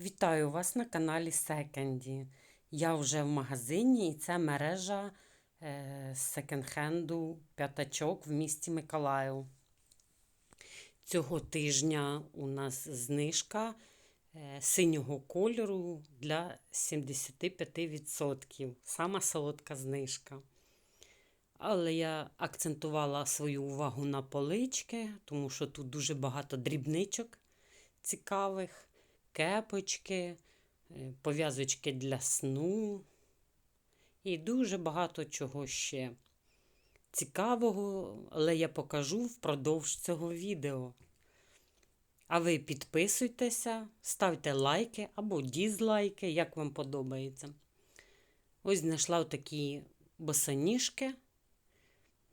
Вітаю вас на каналі Секенді. Я вже в магазині і це мережа е, секонд-хенду п'ятачок в місті Миколаїв. Цього тижня у нас знижка е, синього кольору для 75%. Сама солодка знижка. Але я акцентувала свою увагу на полички, тому що тут дуже багато дрібничок цікавих кепочки, е, пов'язочки для сну і дуже багато чого ще цікавого, але я покажу впродовж цього відео. А ви підписуйтеся, ставте лайки або дізлайки, як вам подобається. Ось знайшла такі босоніжки.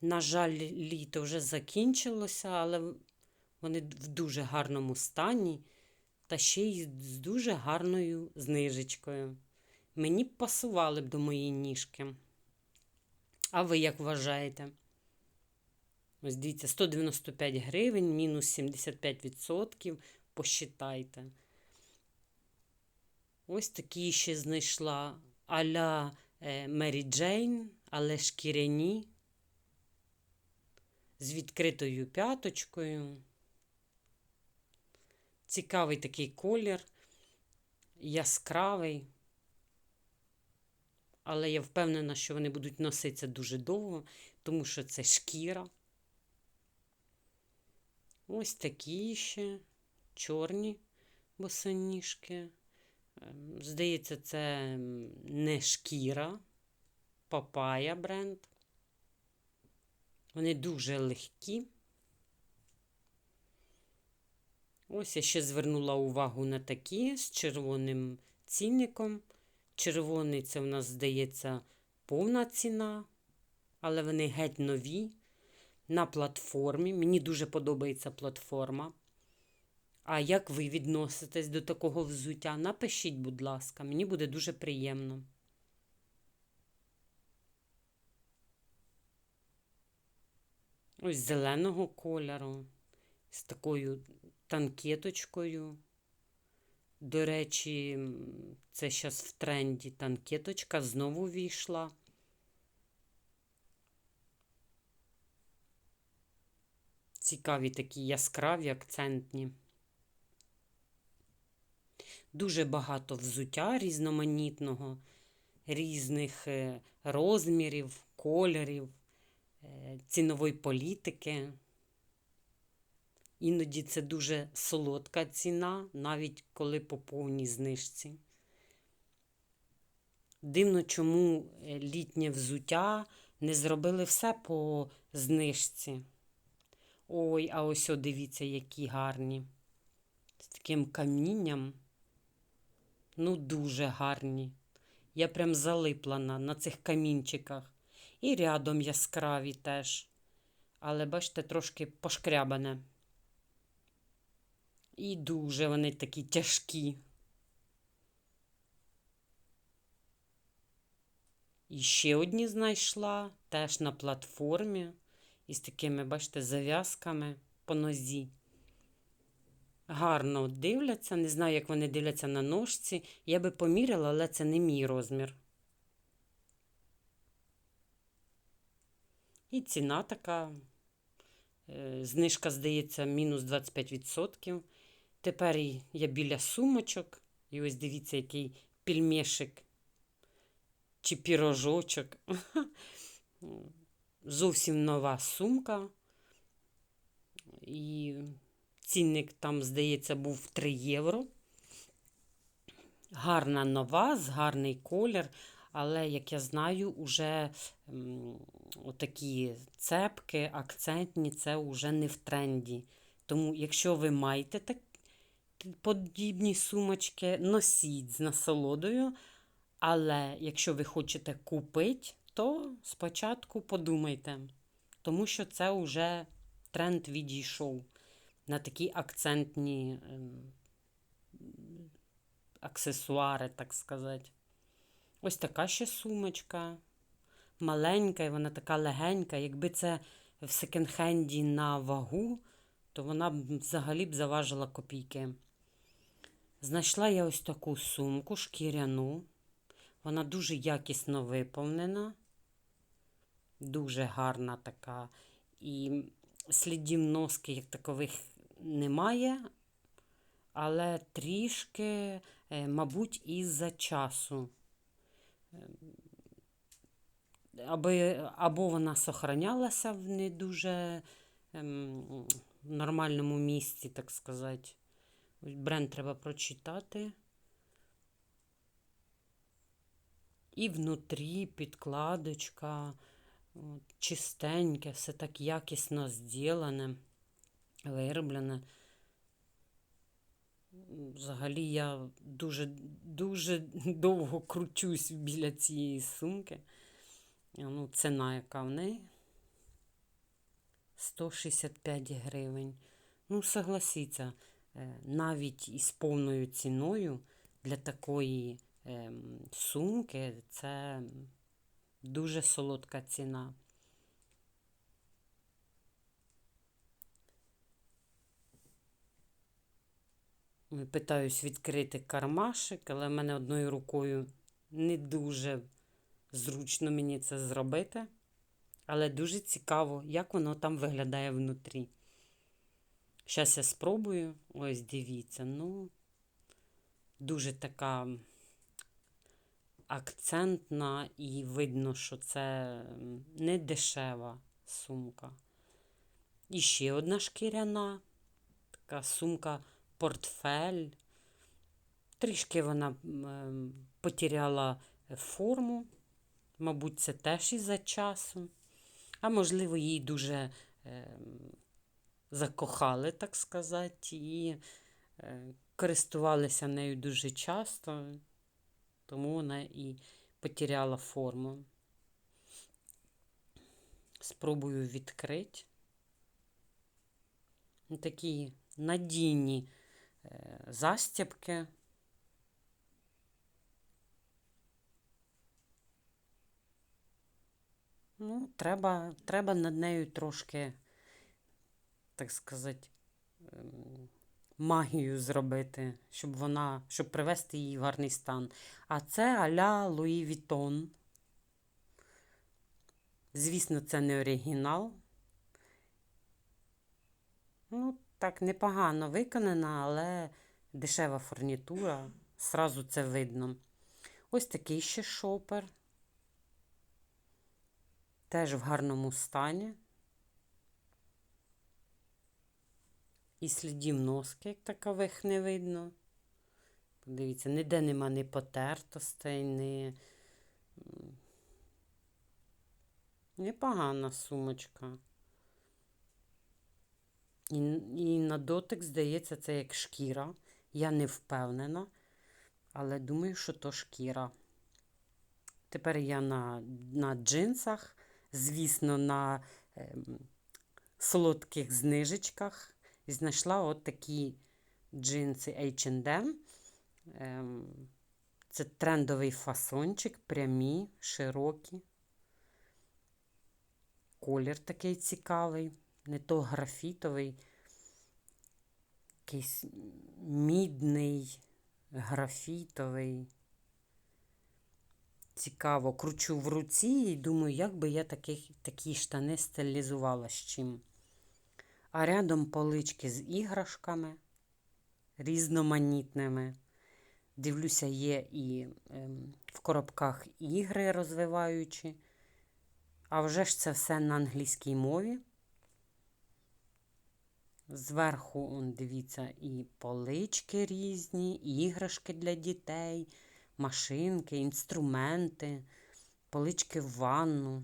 На жаль, літо вже закінчилося, але вони в дуже гарному стані та ще й з дуже гарною знижечкою. Мені б пасували б до моєї ніжки. А ви як вважаєте? Ось дивіться, 195 гривень, мінус 75%. Посчитайте. Ось такі ще знайшла аля Мері Джейн, але шкіряні. З відкритою п'яточкою. Цікавий такий колір, яскравий. Але я впевнена, що вони будуть носитися дуже довго, тому що це шкіра. Ось такі ще чорні босоніжки. Ем, здається, це не шкіра, папая бренд. Вони дуже легкі. Ось я ще звернула увагу на такі з червоним цінником. Червоний це в нас, здається, повна ціна, але вони геть нові. На платформі. Мені дуже подобається платформа. А як ви відноситесь до такого взуття? Напишіть, будь ласка, мені буде дуже приємно. Ось зеленого кольору, з такою танкеточкою. До речі, це зараз в тренді танкеточка знову війшла. Цікаві такі яскраві, акцентні. Дуже багато взуття різноманітного, різних е, розмірів, кольорів, е, цінової політики. Іноді це дуже солодка ціна, навіть коли по повній знижці. Дивно, чому е, літнє взуття не зробили все по знижці. Ой, а ось о, дивіться, які гарні. З таким камінням. Ну, дуже гарні. Я прям залипла на, на цих камінчиках. І рядом яскраві теж. Але, бачите, трошки пошкрябане. І дуже вони такі тяжкі. І ще одні знайшла теж на платформі із такими, бачите, зав'язками по нозі. Гарно дивляться, не знаю, як вони дивляться на ножці. Я би поміряла, але це не мій розмір. І ціна така. Е, знижка, здається, мінус 25%. Тепер я біля сумочок. І ось дивіться, який пільмешик чи пірожочок. Зовсім нова сумка. І цінник там, здається, був 3 євро. Гарна нова, з гарний колір. Але, як я знаю, уже отакі цепки, акцентні, це вже не в тренді. Тому, якщо ви маєте так, подібні сумочки, носіть з насолодою. Але якщо ви хочете купити, то спочатку подумайте, тому що це вже тренд відійшов на такі акцентні ем, аксесуари, так сказати. Ось така ще сумочка. Маленька, і вона така легенька. Якби це в секонд-хенді на вагу, то вона б взагалі б заважила копійки. Знайшла я ось таку сумку шкіряну. Вона дуже якісно виповнена, дуже гарна така. І слідів носки, як такових, немає, але трішки, е, мабуть, із-за часу. Аби, або вона сохранялася в не дуже ем, нормальному місці, так сказати. Бренд треба прочитати. І внутрі підкладочка, чистеньке, все так якісно зроблене, вироблене. Взагалі я дуже дуже довго кручусь біля цієї сумки. Ну, Ціна, яка в неї 165 гривень. Ну, согласіться, навіть із повною ціною для такої ем, сумки це дуже солодка ціна. Питаюсь відкрити кармашик, але в мене одною рукою не дуже зручно мені це зробити. Але дуже цікаво, як воно там виглядає внутрі. Зараз я спробую. Ось дивіться, ну, дуже така акцентна, і видно, що це не дешева сумка. І ще одна шкіряна, така сумка-портфель. Трішки вона потеряла форму. Мабуть, це теж із-за часу. А можливо, її дуже е, закохали, так сказати, і е, користувалися нею дуже часто, тому вона і потеряла форму. Спробую відкрити. Такі надійні е, застібки. Ну, треба треба над нею трошки, так сказати, ем, магію зробити, щоб вона, щоб привести її в гарний стан. А це аля Луї Вітон. Звісно, це не оригінал. Ну, так, непогано виконана, але дешева фурнітура. Сразу це видно. Ось такий ще шопер. Теж в гарному стані. І слідів носки, як такових не видно. Подивіться, ніде нема ні потертостей, ні. Непогана сумочка. І, і на дотик, здається, це як шкіра. Я не впевнена, але думаю, що то шкіра. Тепер я на, на джинсах звісно, на ем, солодких знижечках. Знайшла от такі джинси H&M. Ем, це трендовий фасончик, прямі, широкі. Колір такий цікавий, не то графітовий, якийсь мідний, графітовий цікаво, кручу в руці і думаю, як би я таких, такі штани стилізувала з чим. А рядом полички з іграшками різноманітними. Дивлюся, є і ем, в коробках ігри розвиваючі. А вже ж це все на англійській мові. Зверху, дивіться, і полички різні, і іграшки для дітей машинки, інструменти, полички в ванну,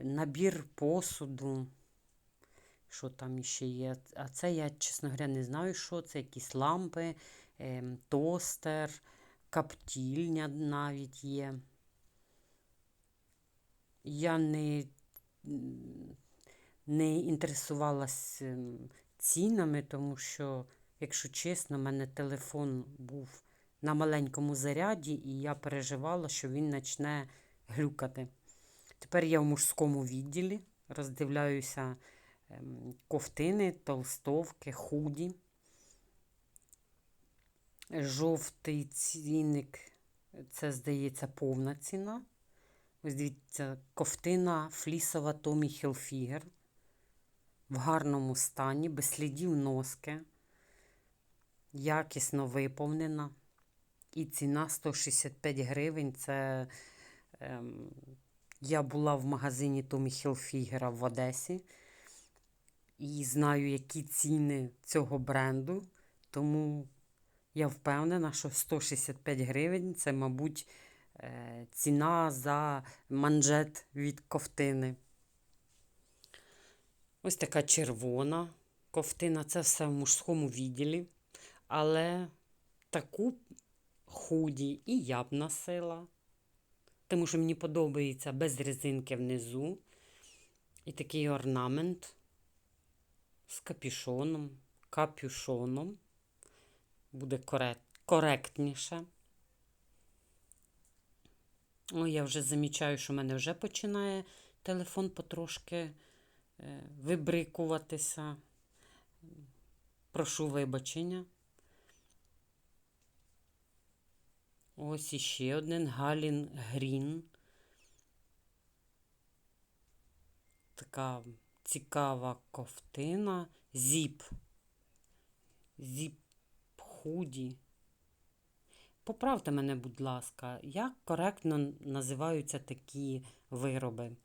набір посуду. Що там ще є? А це я, чесно говоря, не знаю, що це. Якісь лампи, ем, тостер, каптільня навіть є. Я не не інтересувалась ем, цінами, тому що Якщо чесно, в мене телефон був на маленькому заряді, і я переживала, що він почне глюкати. Тепер я в мужському відділі роздивляюся ем, ковтини, толстовки, худі. Жовтий цінник, це, здається, повна ціна. Ось дивіться, ковтина флісова Томі Хілфігер. В гарному стані, без слідів носки. Якісно виповнена. І ціна 165 гривень. Це ем, я була в магазині Томі Хілфігера в Одесі. І знаю, які ціни цього бренду. Тому я впевнена, що 165 гривень це, мабуть, е, ціна за манжет від ковтини. Ось така червона ковтина. Це все в мужському відділі. Але таку худі і я б носила. Тому що мені подобається без резинки внизу. І такий орнамент з капюшоном, капюшоном. Буде коректніше. О, я вже замічаю, що в мене вже починає телефон потрошки е, вибрикуватися. Прошу вибачення. Ось іще один Галін Грін. Така цікава ковтина. Зіп. Зіп худі. Поправте мене, будь ласка, як коректно називаються такі вироби?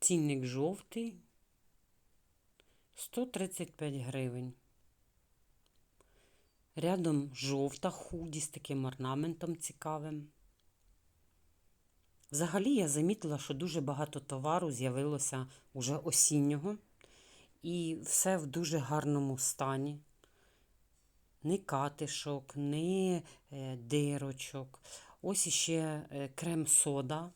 Цінник жовтий 135 гривень. Рядом жовта худі з таким орнаментом цікавим. Взагалі я замітила, що дуже багато товару з'явилося уже осіннього, і все в дуже гарному стані. Ні катишок, ні е, дирочок. Ось іще е, крем-сода.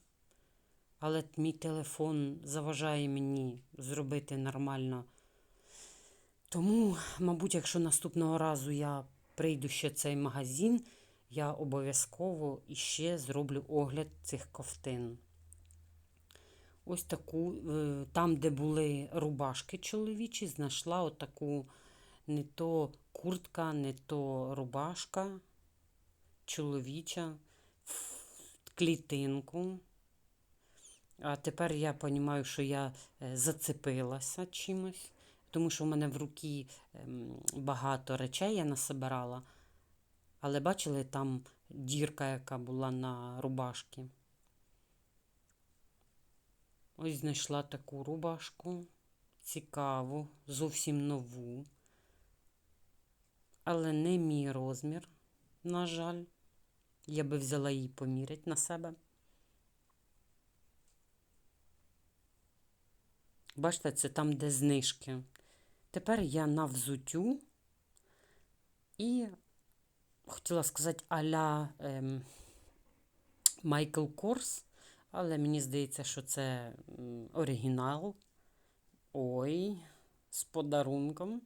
Але мій телефон заважає мені зробити нормально. Тому, мабуть, якщо наступного разу я прийду ще цей магазин, я обов'язково іще зроблю огляд цих ковтин. Ось таку, е, там, де були рубашки чоловічі, знайшла отаку не то куртка, не то рубашка чоловіча в клітинку. А тепер я розумію, що я е, зацепилася чимось тому що в мене в руки ем, багато речей я насобирала. Але бачили, там дірка, яка була на рубашці. Ось знайшла таку рубашку. Цікаву, зовсім нову. Але не мій розмір, на жаль. Я би взяла її поміряти на себе. Бачите, це там, де знижки. Тепер я на взуттю і хотіла сказати аля ем, Майкл Корс, але мені здається, що це оригінал. Ой, з подарунком.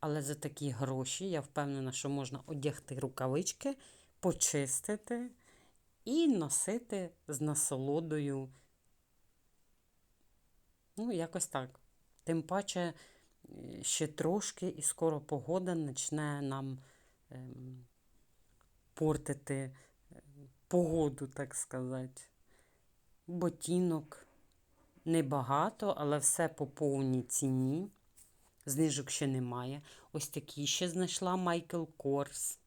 Але за такі гроші я впевнена, що можна одягти рукавички, почистити і носити з насолодою. Ну, якось так. Тим паче ще трошки, і скоро погода почне нам ем, портити е, погоду, так сказати. Ботінок небагато, але все по повній ціні. Знижок ще немає. Ось такі ще знайшла Майкл Корс.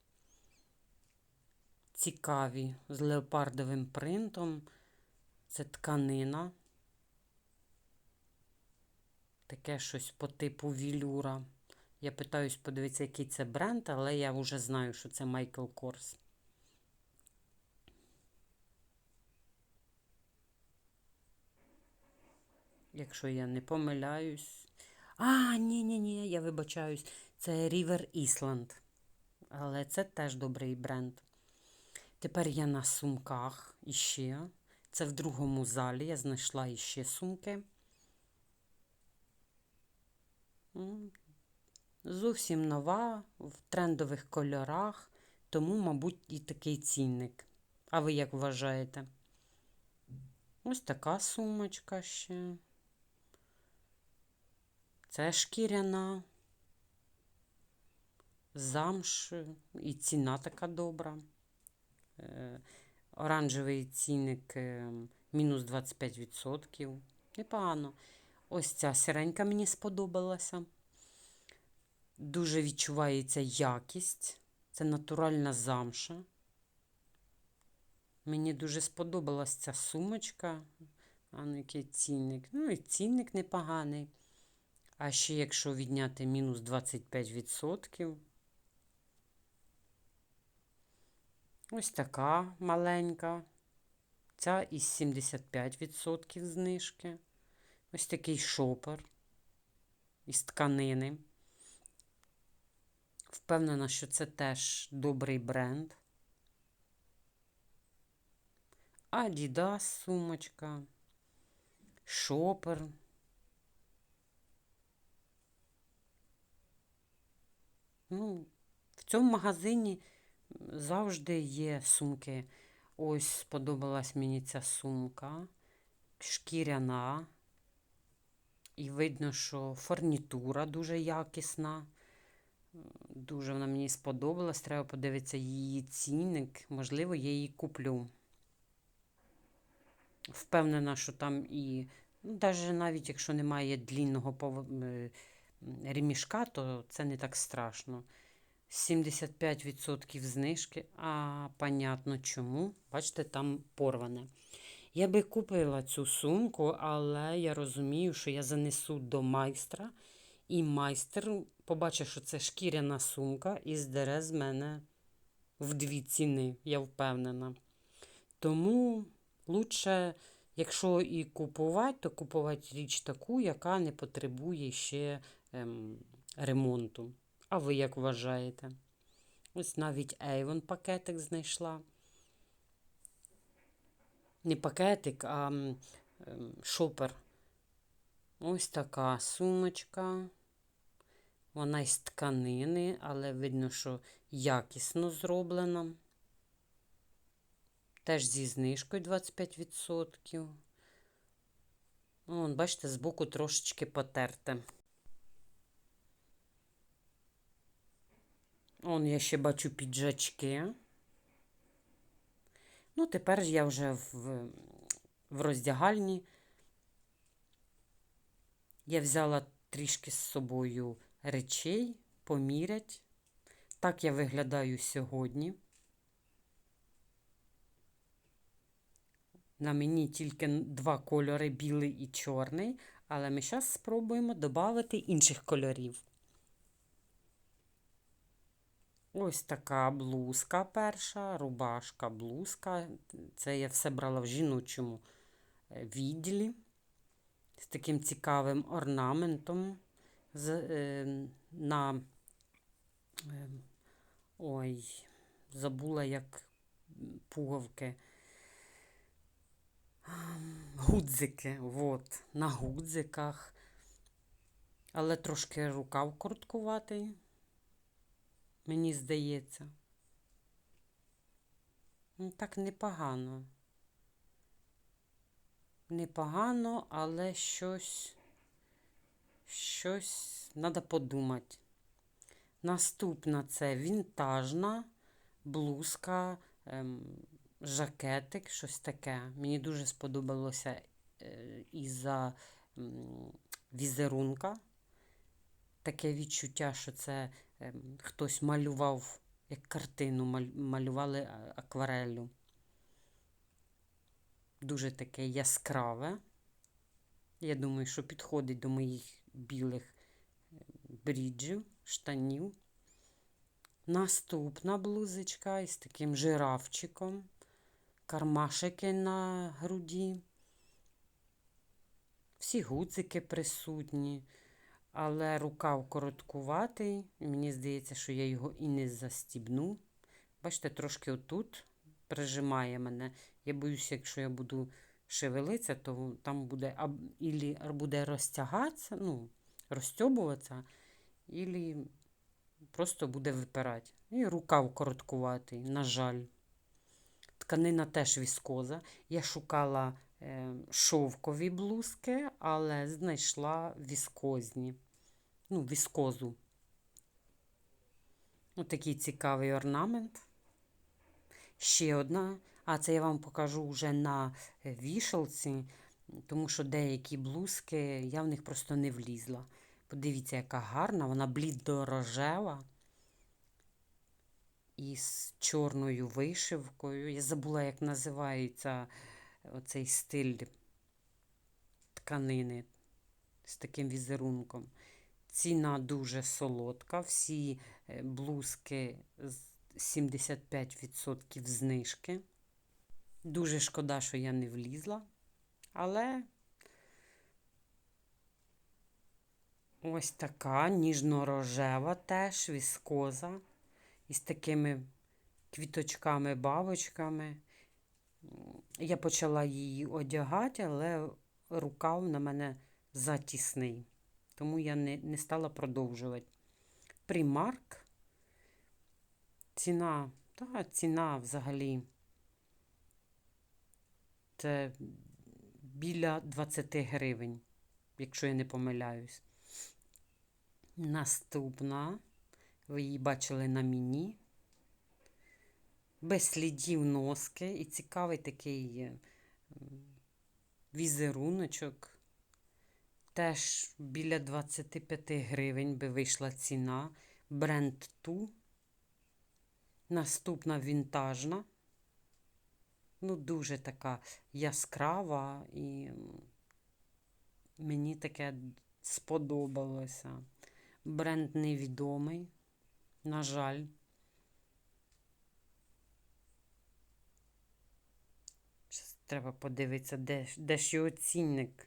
Цікаві, з леопардовим принтом. Це тканина. Таке щось по типу вілюра. Я питаюсь подивитися, який це бренд, але я вже знаю, що це Майкл Корс. Якщо я не помиляюсь. А, ні-ні-ні, я вибачаюсь, це River Island. Але це теж добрий бренд. Тепер я на сумках іще. Це в другому залі я знайшла іще сумки. Зовсім нова, в трендових кольорах, тому, мабуть, і такий цінник. А ви як вважаєте? Ось така сумочка ще. Це шкіряна. замш і ціна така добра. Е, Оранжевий цінник е, мінус 25%. Непогано. Ось ця сиренька мені сподобалася. Дуже відчувається якість. Це натуральна замша. Мені дуже сподобалась ця сумочка. А ну який цінник. Ну і цінник непоганий. А ще якщо відняти мінус 25%. Ось така маленька. Ця із 75% знижки. Ось такий шопер із тканини. Впевнена, що це теж добрий бренд. Adidas сумочка, шопер. Ну, в цьому магазині завжди є сумки. Ось сподобалась мені ця сумка, шкіряна. І видно, що фурнітура дуже якісна. Дуже вона мені сподобалась. Треба подивитися її цінник. Можливо, я її куплю. Впевнена, що там і, ну, навіть якщо немає длінного е, ремішка, то це не так страшно. 75% знижки, а понятно чому. Бачите, там порване. Я би купила цю сумку, але я розумію, що я занесу до майстра, і майстер побачить, що це шкіряна сумка, і здере з мене в дві ціни, я впевнена. Тому лучше, якщо і купувати, то купувати річ таку, яка не потребує ще ем, ремонту. А ви як вважаєте? Ось навіть Avon пакетик знайшла. Не пакетик, а шопер. Ось така сумочка. Вона із тканини, але видно, що якісно зроблена. Теж зі знижкою 25%. Вон, бачите, збоку трошечки потерте. Он я ще бачу піджачки. Ну, тепер я вже в, в роздягальні. Я взяла трішки з собою речей, помірять. Так я виглядаю сьогодні. На мені тільки два кольори білий і чорний, але ми зараз спробуємо додати інших кольорів. Ось така блузка перша, рубашка, блузка. Це я все брала в жіночому е, відділі з таким цікавим орнаментом. З, е, на е, ой, забула, як пуговки. Гудзики, от, на гудзиках. Але трошки рукав короткуватий мені здається. Ну, Так непогано. Непогано, але щось, щось треба подумати. Наступна це вінтажна блузка, ем, жакетик, щось таке. Мені дуже сподобалося е, із-за ем, візерунка. Таке відчуття, що це Ем, хтось малював, як картину, малювали е, аквареллю. Дуже таке яскраве. Я думаю, що підходить до моїх білих е, бріджів, штанів. Наступна блузочка із таким жирафчиком, кармашики на груді. Всі гудзики присутні але рукав короткуватий, мені здається, що я його і не застібну. Бачите, трошки отут прижимає мене. Я боюся, якщо я буду шевелитися, то там буде ілі буде розтягатися, ну, розтьобуватися, ілі просто буде випирати. І рукав короткуватий, на жаль. Тканина теж віскоза. Я шукала е, шовкові блузки, але знайшла віскозні ну, віскозу. Отакий цікавий орнамент. Ще одна. А це я вам покажу вже на е, вішалці, тому що деякі блузки я в них просто не влізла. Подивіться, яка гарна, вона блідо-рожева і з чорною вишивкою. Я забула, як називається оцей стиль тканини з таким візерунком. Ціна дуже солодка. Всі е, блузки з 75% знижки. Дуже шкода, що я не влізла. Але ось така ніжно-рожева теж віскоза із такими квіточками-бабочками. Я почала її одягати, але рукав на мене затісний. Тому я не, не стала продовжувати. Примарк. Ціна, та, ціна взагалі. Це біля 20 гривень, якщо я не помиляюсь. Наступна, ви її бачили на міні. Без слідів носки і цікавий такий е, візеруночок. Теж біля 25 гривень би вийшла ціна. Бренд Ту. Наступна вінтажна. Ну, дуже така яскрава, і мені таке сподобалося. Бренд невідомий, на жаль. Треба подивитися, де, де ж його цінник.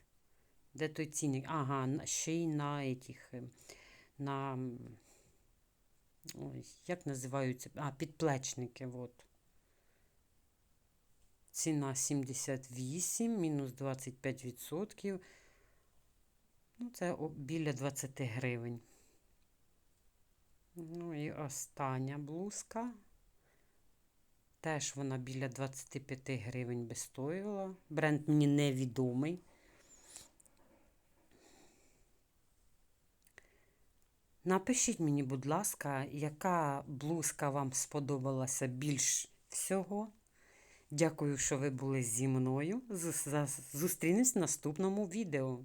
Де той цінник? Ага, ще й на этих, е, на. Ой, як називаються? А, підплечники. От. Ціна 78, мінус 25%. Ну, це біля 20 гривень. Ну і остання блузка. Теж вона біля 25 гривень би стоїла. Бренд мені невідомий. Напишіть мені, будь ласка, яка блузка вам сподобалася більш всього. Дякую, що ви були зі мною. Зустрінемось в наступному відео.